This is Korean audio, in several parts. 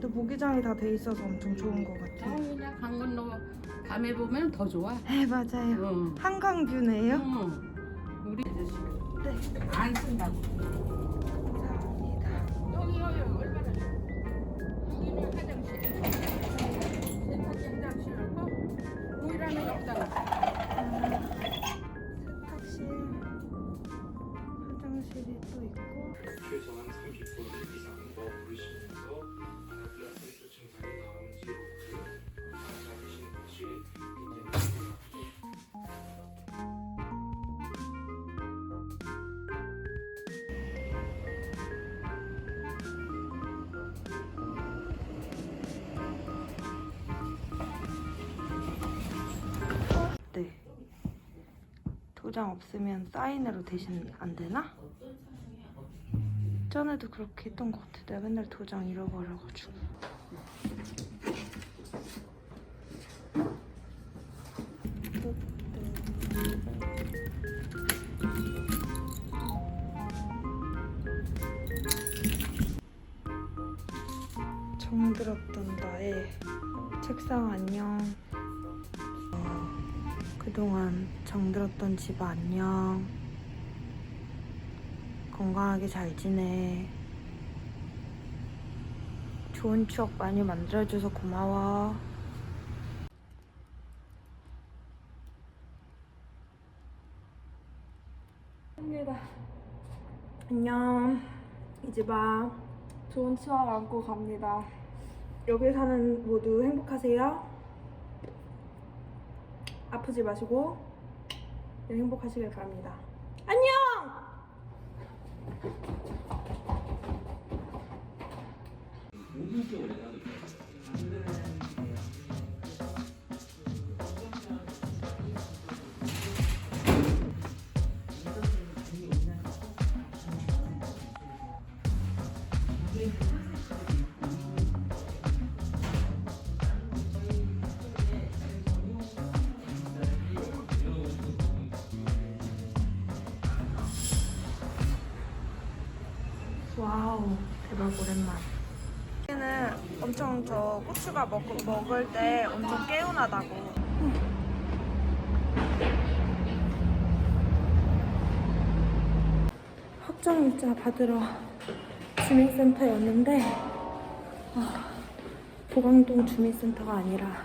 근데 모기장이 다 돼 있어서 엄청 좋은 것 아, 같아요. 그냥 강원 너 밤에 보면 더 좋아. 네 맞아요. 응. 한강 뷰네요. 응. 우리 아저씨 네 안 쓴다고. 도장 없으면 사인으로 대신 안 되나? 전에도 그렇게 했던 것 같아. 내가 맨날 도장 잃어버려가지고. 정들었던 나의 책상 안녕. 어, 그동안 정들었던 집 안녕. 건강하게 잘 지내. 좋은 추억 많이 만들어줘서 고마워. 합니다. 안녕. 이제 봐. 좋은 추억 안고 갑니다. 여기 사는 모두 행복하세요. 아프지 마시고 늘 행복하시길 바랍니다. 안녕! 와우, 대박 오랜만. 여기는 엄청 저 고추가 먹, 먹을 때 엄청 개운하다고. 확정일자 받으러 주민센터였는데 아, 보강동 주민센터가 아니라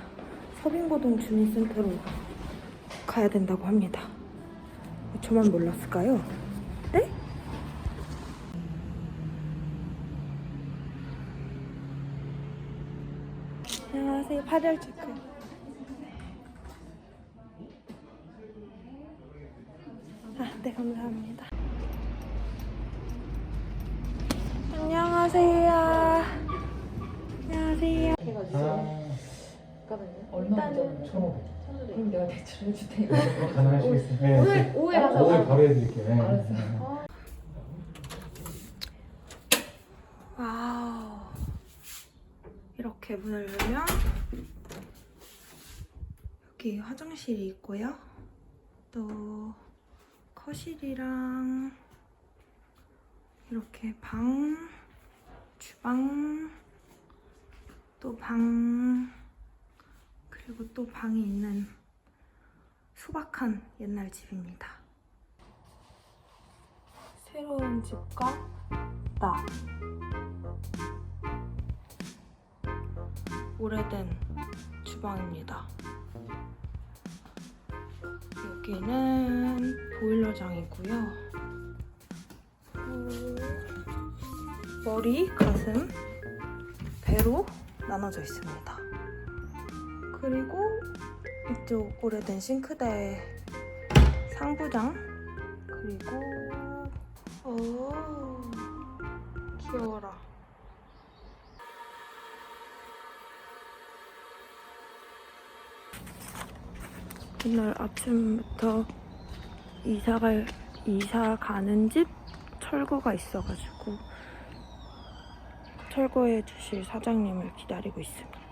서빙고동 주민센터로 가야 된다고 합니다. 저만 몰랐을까요? 네? 안녕하세요. 파열 체크. 아, 네, 감사합니다. 안녕하세요. 안녕하세요. 그럼 내가 대출을 줄 테니까 가능하시겠어요? 네. 오늘 오후에 가서 오늘 바로 해드릴게요. 네. 알았어. 와우. 이렇게 문을 열면 여기 화장실이 있고요. 또 거실이랑 이렇게 방, 주방, 또 방, 그리고 또 방이 있는 소박한 옛날 집입니다. 새로운 집과 나. 오래된 주방입니다. 여기는 보일러장이고요. 어, 머리, 가슴, 배로 나눠져 있습니다. 그리고 이쪽 오래된 싱크대 상부장 그리고 오 귀여워라. 오늘 아침부터 이사갈 이사 가는 집 철거가 있어가지고 철거해 주실 사장님을 기다리고 있습니다.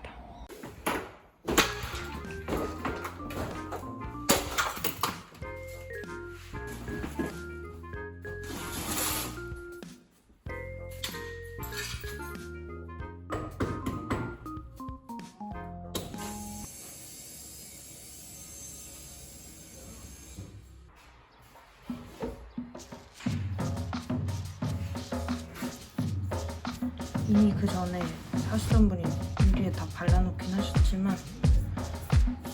이미 그 전에 사시던 분이 유리에 다 발라놓긴 하셨지만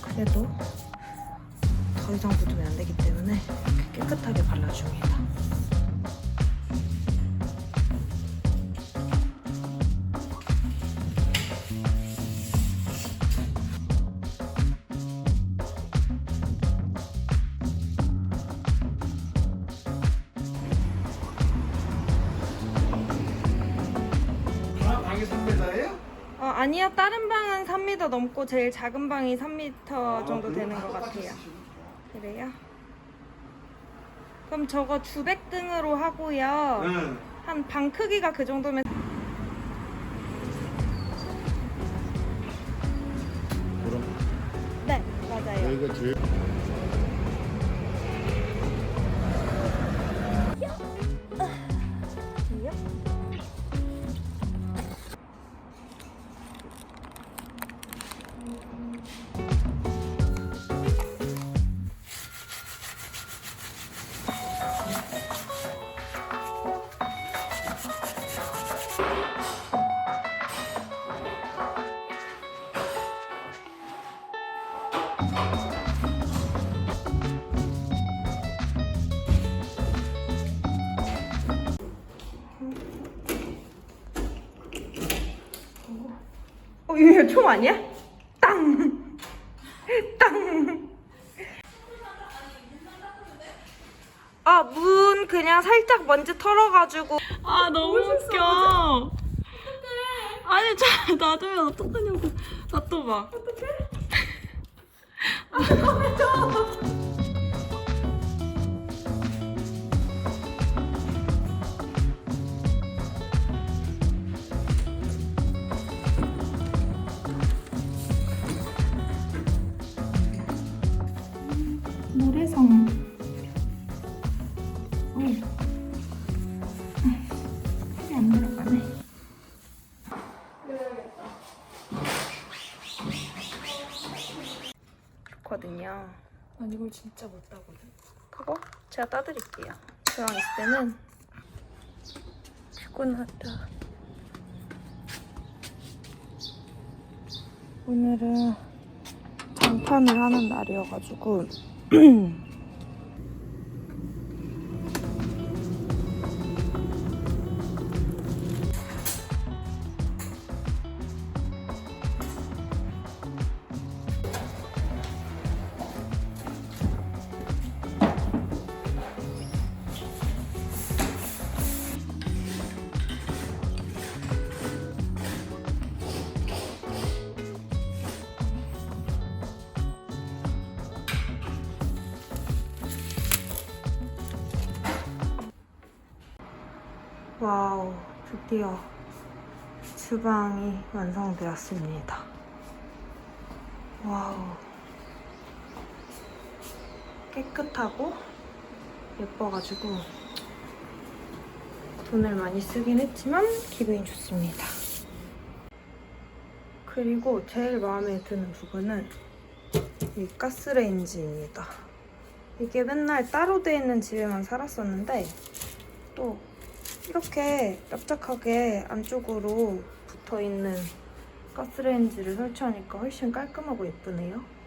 그래도 더 이상 묻으면 안 되기 때문에 깨끗하게 발라줍니다. 아니요. 다른 방은 3m 넘고 제일 작은 방이 3m 정도 되는 것 같아요. 그래요? 그럼 저거 주백등으로 하고요. 응. 한 방 크기가 그 정도면 네, 맞아요. 여기가 제일 이거 총 아니야? 땅! 땅! 아, 문 그냥 살짝 먼지 털어가지고. 아, 너무 웃겨. 아니, 잘 놔두면 어떡하냐고. 놔둬봐. 어떡해? 아, 잠깐만 그렇거든요. 난 이걸 진짜 못 따거든. 그거 제가 따드릴게요. 저랑 있을 때는 피곤하다. 오늘은 장판을 하는 날이어가지고 와우 드디어 주방이 완성되었습니다. 와우 깨끗하고 예뻐가지고 돈을 많이 쓰긴 했지만 기분이 좋습니다. 그리고 제일 마음에 드는 부분은 이 가스레인지입니다. 이게 맨날 따로 돼 있는 집에만 살았었는데 또 이렇게 납작하게 안쪽으로 붙어 있는 가스레인지를 설치하니까 훨씬 깔끔하고 예쁘네요.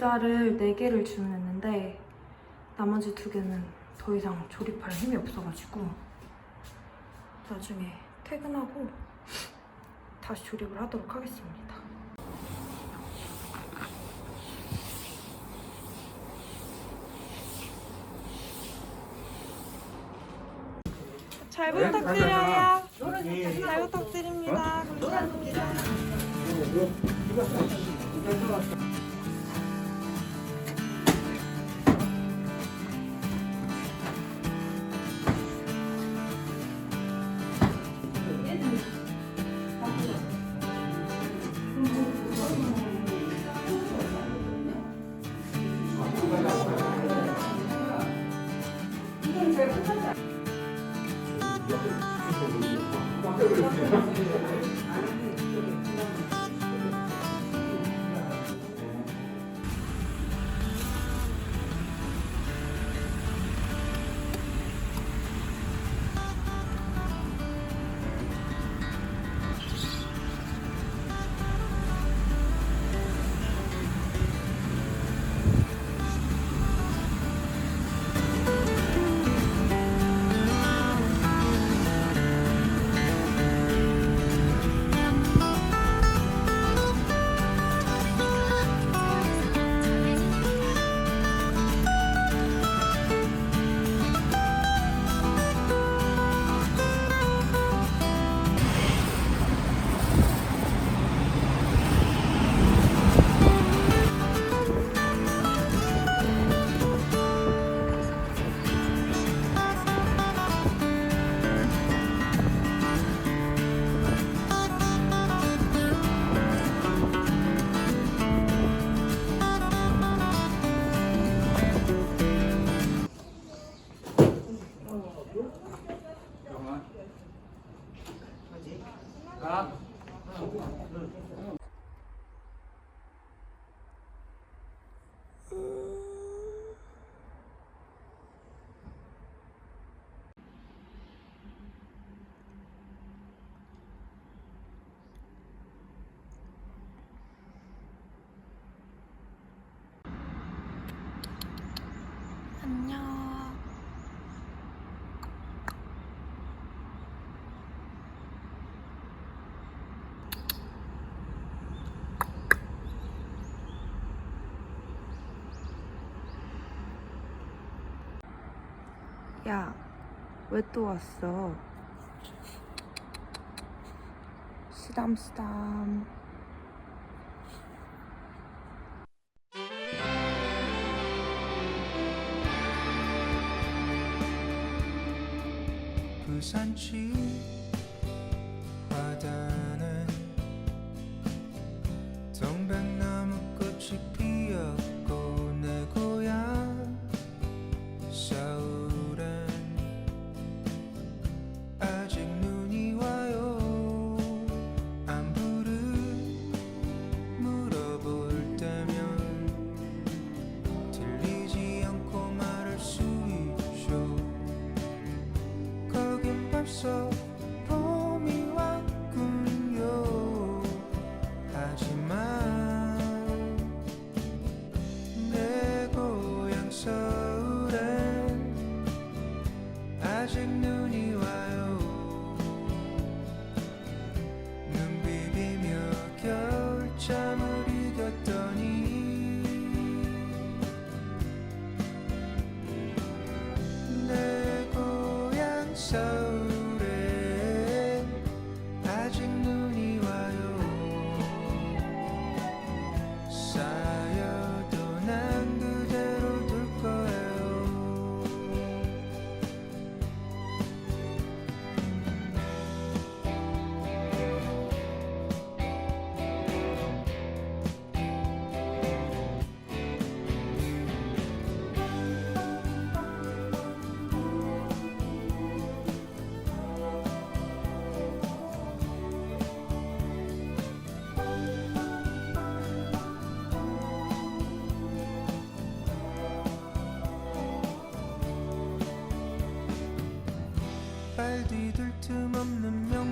의자를 4개를 주문했는데 나머지 2개는 더 이상 조립할 힘이 없어가지고 나중에 퇴근하고 다시 조립을 하도록 하겠습니다. 잘 네, 부탁드려요. 잘 부탁드립니다. 감사합니다. 네, 야, 왜 또 왔어? 쓰담쓰담. 부산치 ocean